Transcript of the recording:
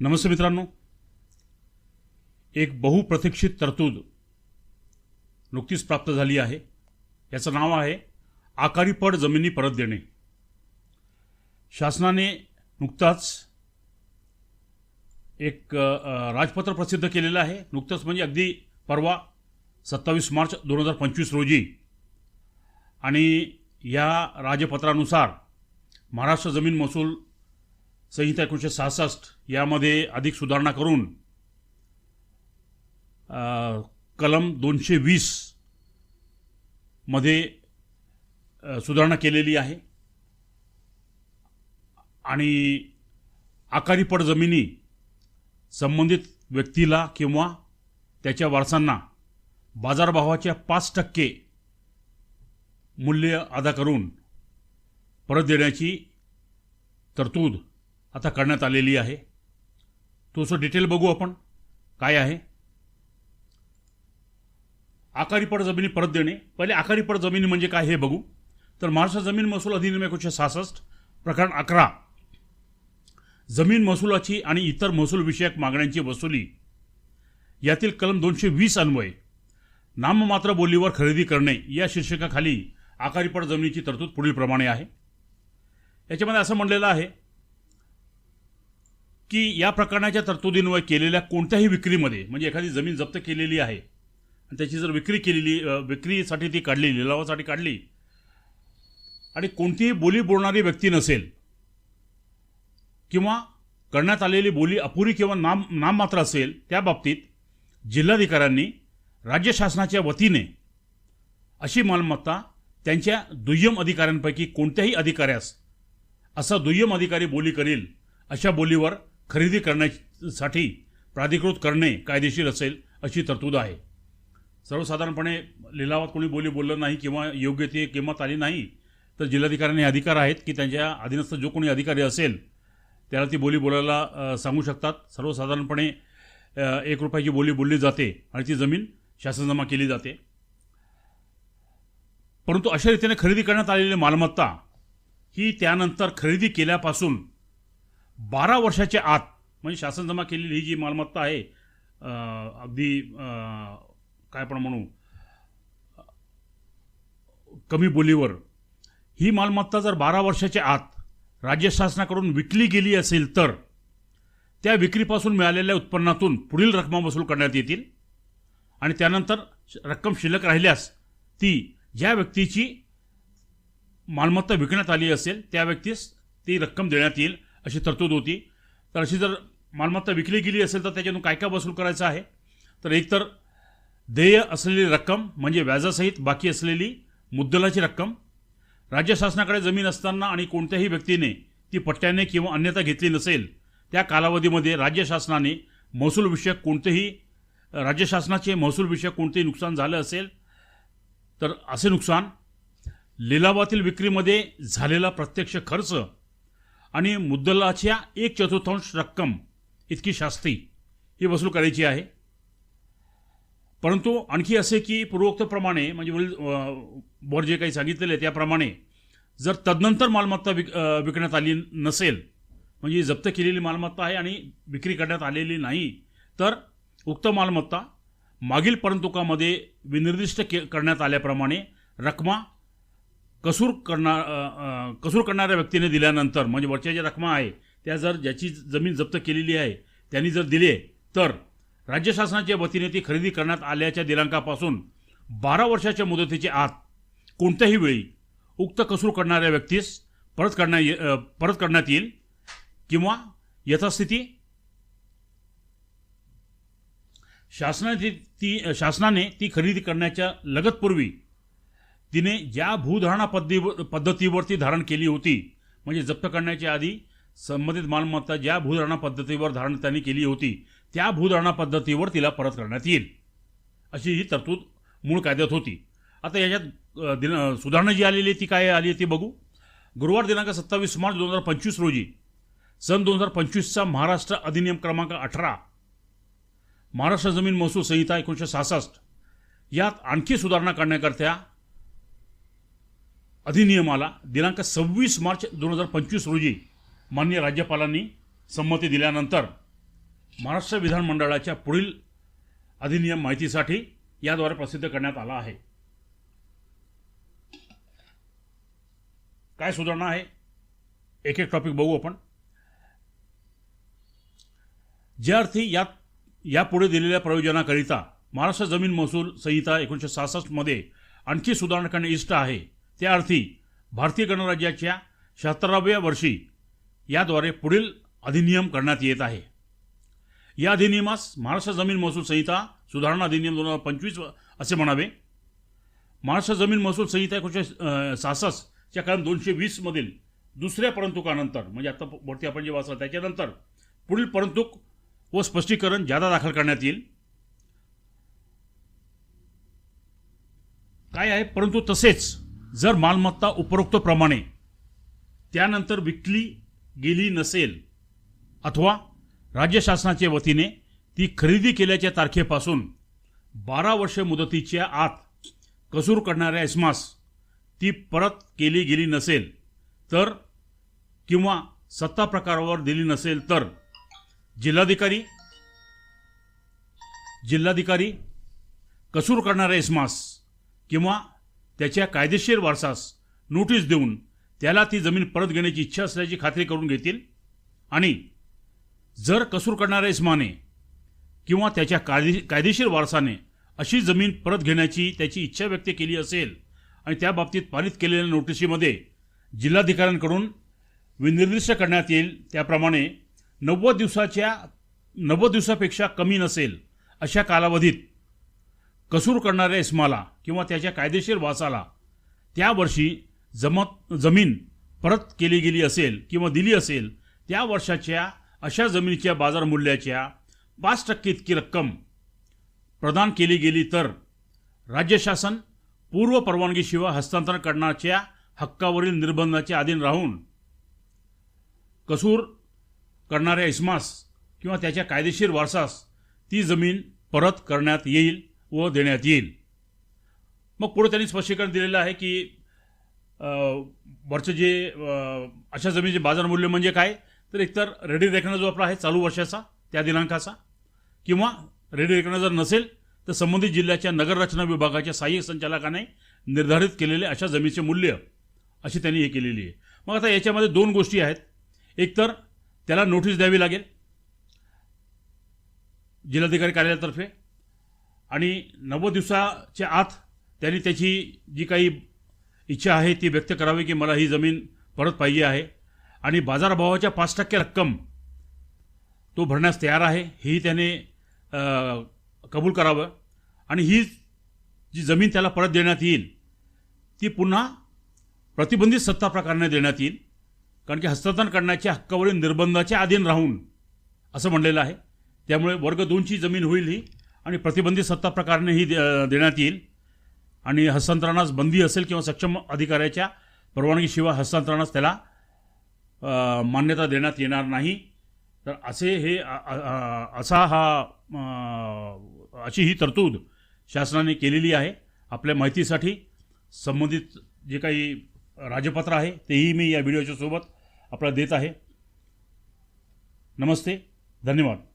नमस्ते मित्रांनो. एक बहुप्रतीक्षित तरतूद नुकतीच प्राप्त झाली आहे. याचं नाव आहे आकारी पड जमिनी परत देणे. शासनाने नुकताच एक राजपत्र प्रसिद्ध केलेलं आहे. नुकतंच म्हणजे अगदी परवा सत्तावीस मार्च दोन हजार पंचवीस रोजी. आणि या राजपत्रानुसार महाराष्ट्र जमीन महसूल संहिता एकोणीसशे सहासष्ट यामध्ये अधिक सुधारणा करून कलम दोनशे वीसमध्ये सुधारणा केलेली आहे. आणि आकारीपट जमिनी संबंधित व्यक्तीला किंवा त्याच्या वारसांना बाजारभावाच्या पाच टक्के मूल्य अदा करून परत देण्याची तरतूद आता करण्यात आलेली आहे. थोडंसं डिटेल बघू आपण. काय आहे? आकारी पड जमिनी परत देणे. पहिले आकारी पड जमिनी म्हणजे काय हे बघू. तर महाराष्ट्र जमीन महसूल अधिनियम एकोणीसशे सहासष्ट प्रकरण अकरा. जमीन महसुलाची आणि इतर महसूल विषयक मागण्यांची वसुली. यातील कलम दोनशे वीस अन्वये. नाममात्र बोलीवर खरेदी करणे. या शीर्षकाखाली आकारी पड जमिनीची तरतूद पुढीलप्रमाणे आहे. याच्यामध्ये असं म्हणलेलं आहे की या प्रकरणाच्या तरतुदींवर केलेल्या कोणत्याही विक्रीमध्ये म्हणजे एखादी जमीन जप्त केलेली आहे आणि त्याची जर विक्री केलेली विक्रीसाठी ती काढली लिलावासाठी काढली आणि कोणतीही बोली बोलणारी व्यक्ती नसेल किंवा करण्यात आलेली बोली अपुरी किंवा नाम नाममात्र असेल त्या बाबतीत जिल्हाधिकाऱ्यांनी राज्य शासनाच्या वतीने अशी मालमत्ता त्यांच्या दुय्यम अधिकाऱ्यांपैकी कोणत्याही अधिकाऱ्यास असा दुय्यम अधिकारी बोली करील अशा बोलीवर खरेदी करण्यासाठी प्राधिकृत करणे कायदेशीर असेल अशी तरतूद आहे. सर्वसाधारणपणे लिलावात कोणी बोली बोललं नाही किंवा योग्य ती किंमत आली नाही तर जिल्हाधिकाऱ्यांनी हे अधिकार आहेत की त्यांच्या अधीनस्थ जो कोणी अधिकारी असेल त्याला ती बोली बोलायला सांगू शकतात. सर्वसाधारणपणे एक रुपयाची बोली बोलली जाते आणि ती जमीन शासन जमा केली जाते. परंतु अशा रीतीने खरेदी करण्यात आलेली मालमत्ता ही त्यानंतर खरेदी केल्यापासून बारा वर्षाच्या आत म्हणजे शासन जमा केलेली ही जी मालमत्ता आहे अगदी काय आपण म्हणू कमी बोलीवर ही मालमत्ता जर बारा वर्षाच्या आत राज्य शासनाकडून विकली गेली असेल तर त्या विक्रीपासून मिळालेल्या उत्पन्नातून पुढील रक्कम वसूल करण्यात येतील आणि त्यानंतर रक्कम शिल्लक राहिल्यास ती ज्या व्यक्तीची मालमत्ता विकण्यात आली असेल त्या व्यक्तीस ती रक्कम देण्यात येईल. अशी तरतूद होती. तर अशी जर मालमत्ता विकली गेली असेल तर त्याच्यातून काय काय वसूल करायचं आहे? तर एकतर देय असलेली रक्कम म्हणजे व्याजासहित बाकी असलेली मुद्दलाची रक्कम राज्य शासनाकडे जमीन असताना आणि कोणत्याही व्यक्तीने ती पट्ट्याने किंवा अन्यथा घेतली नसेल त्या कालावधीमध्ये राज्य शासनाने महसूलविषयक कोणतेही राज्य शासनाचे महसूलविषयक कोणतेही नुकसान झालं असेल तर असे नुकसान लिलावातील विक्रीमध्ये झालेला प्रत्यक्ष खर्च आणि मुद्दलाच्या एक चतुर्थांश रक्कम इतकी शास्ती ही वसूल करायची आहे. परंतु आणखी असे की पूर्वोक्तप्रमाणे म्हणजे वरील बोर वर जे काही सांगितलेले आहे त्याप्रमाणे जर तदनंतर मालमत्ता विक विकण्यात आली नसेल म्हणजे जप्त केलेली मालमत्ता आहे आणि विक्री करण्यात आलेली नाही तर उक्त मालमत्ता मागील परंतुकामध्ये विनिर्दिष्ट के करण्यात आल्याप्रमाणे रकमा कसूर करणार कसूर करणाऱ्या व्यक्तीने दिल्यानंतर म्हणजे वरच्या ज्या रकमा आहे त्या जर ज्याची जमीन जप्त केलेली आहे त्यांनी जर दिले तर राज्य शासनाच्या वतीने ती खरेदी करण्यात आल्याच्या दिनांकापासून बारा वर्षाच्या मुदतीच्या आत कोणत्याही वेळी उक्त कसूर करणाऱ्या व्यक्तीस परत करण्या परत करण्यात येईल किंवा यथास्थिती शासनाने ती शासनाने ती खरेदी करण्याच्या लगतपूर्वी तिने ज्या भूधारणा पद्धती पद्धतीवरती धारण केली होती म्हणजे जप्त करण्याच्या आधी संबंधित मालमत्ता ज्या भूधारणा पद्धतीवर धारण त्यांनी केली होती त्या भूधारणा पद्धतीवर तिला परत करण्यात येईल. अशी ही तरतूद मूळ कायद्यात होती. आता याच्यात दिन सुधारणा जी आलेली ती काय आली आहे ती बघू. गुरुवार दिनांक सत्तावीस मार्च दोन हजार पंचवीस रोजी सन दोन हजार पंचवीसचा महाराष्ट्र अधिनियम क्रमांक अठरा महाराष्ट्र जमीन महसूल संहिता एकोणीसशे सहासष्ट यात आणखी सुधारणा करण्याकरता अधिनियमाला दिनांक सव्वीस मार्च दोन हजार पंचवीस रोजी मान्य राज्यपालांनी संमती दिल्यानंतर महाराष्ट्र विधानमंडळाच्या पुढील अधिनियम माहितीसाठी याद्वारे प्रसिद्ध करण्यात आला आहे. काय सुधारणा आहे? एक एक टॉपिक बघू आपण. ज्या अर्थी यात यापुढे दिलेल्या प्रयोजनाकरिता महाराष्ट्र जमीन महसूल संहिता एकोणीसशे सहासष्टमध्ये आणखी सुधारणा करणे इष्ट आहे. त्या अर्थी भारतीय गणराज्याच्या शहात्तराव्या वर्षी याद्वारे पुढील अधिनियम करण्यात येत आहे. या अधिनियमास महाराष्ट्र जमीन महसूल संहिता सुधारणा अधिनियम दोन हजार पंचवीस असे म्हणावे. महाराष्ट्र जमीन महसूल संहिता एकोणीसशे सहासष्टच्या कलम दोनशे वीसमधील दुसऱ्या परंतुकानंतर म्हणजे आता वरती आपण जे वाचलं त्याच्यानंतर पुढील परंतुक व स्पष्टीकरण जादा दाखल करण्यात येईल. काय आहे? परंतु तसेच जर मालमत्ता उपरोक्तप्रमाणे त्यानंतर विकली गेली नसेल अथवा राज्य शासनाच्या वतीने ती खरेदी केल्याच्या तारखेपासून बारा वर्ष मुदतीच्या आत कसूर करणाऱ्या इस्मास ती परत केली गेली नसेल तर किंवा सत्ता प्रकारावर दिली नसेल तर जिल्हाधिकारी जिल्हाधिकारी कसूर करणाऱ्या इस्मास किंवा त्याच्या कायदेशीर वारसास नोटीस देऊन त्याला ती जमीन परत घेण्याची इच्छा असल्याची खात्री करून घेतील. आणि जर कसूर करणाऱ्या इस्माने किंवा त्याच्या कायदे कायदेशीर वारसाने अशी जमीन परत घेण्याची त्याची इच्छा व्यक्त केली असेल आणि त्या बाबतीत पारित केलेल्या नोटिशीमध्ये जिल्हाधिकाऱ्यांकडून विनिर्दिष्ट करण्यात येईल त्याप्रमाणे नव्वद दिवसाच्या नव्वद दिवसापेक्षा कमी नसेल अशा कालावधीत कसूर करणाऱ्या इस्माला किंवा त्याच्या कायदेशीर वासाला त्या वर्षी जमत जमीन परत केली गेली असेल किंवा दिली असेल त्या वर्षाच्या अशा जमिनीच्या बाजार मूल्याच्या पाच टक्के इतकी रक्कम प्रदान केली गेली तर राज्य शासन पूर्व परवानगीशिवाय हस्तांतरण करण्याच्या हक्कावरील निर्बंधाच्या अधीन राहून कसूर करणाऱ्या इस्मास किंवा त्याच्या कायदेशीर वारसास ती जमीन परत करण्यात येईल. व देण्यात येईल. मग पुढे त्यांनी स्पष्टीकरण दिलेलं आहे की वरचं जे अशा जमिनीचे बाजार मूल्य म्हणजे काय? तर एकतर रेडी रेकॉर्ड जो आपला आहे चालू वर्षाचा त्या दिनांकाचा किंवा रेडी रेकॉर्ड जर नसेल तर संबंधित जिल्ह्याच्या नगररचना विभागाच्या सहाय्यक संचालकाने निर्धारित केलेले अशा जमिनीचे मूल्य अशी त्यांनी हे केलेली आहे. मग आता याच्यामध्ये दोन गोष्टी आहेत. एकतर त्याला नोटीस द्यावी लागेल जिल्हाधिकारी कार्यालयातर्फे आणि नव्वद दिवसाच्या आत त्यांनी त्याची जी काही इच्छा आहे ती व्यक्त करावी की मला ही जमीन परत पाहिजे आहे. आणि बाजारभावाच्या पाच टक्के रक्कम तो भरण्यास तयार आहे हेही त्याने कबूल करावं. आणि ही जी जमीन त्याला परत देण्यात येईल ती पुन्हा प्रतिबंधित सत्ता प्रकाराने देण्यात येईल कारण की हस्तांतरण करण्याच्या हक्कावरील निर्बंधाच्या अधीन राहून असं म्हणलेलं आहे. त्यामुळे वर्ग दोनची जमीन होईल ही. आणि प्रतिबंधित सत्ता प्रकाराने ही दे- देण्यात येईल. आणि हस्तांतरणास बंदी असेल किंवा सक्षम अधिकाऱ्याच्या परवानगीशिवाय हस्तांतरणास त्याला मान्यता देण्यात येणार नाही. तर असे हे असा हा अशी ही तरतूद शासनाने केलेली आहे. आपल्या माहितीसाठी संबंधित जे काही राजपत्र आहे तेही मी या व्हिडिओच्या सोबत आपल्याला देत आहे. नमस्ते. धन्यवाद.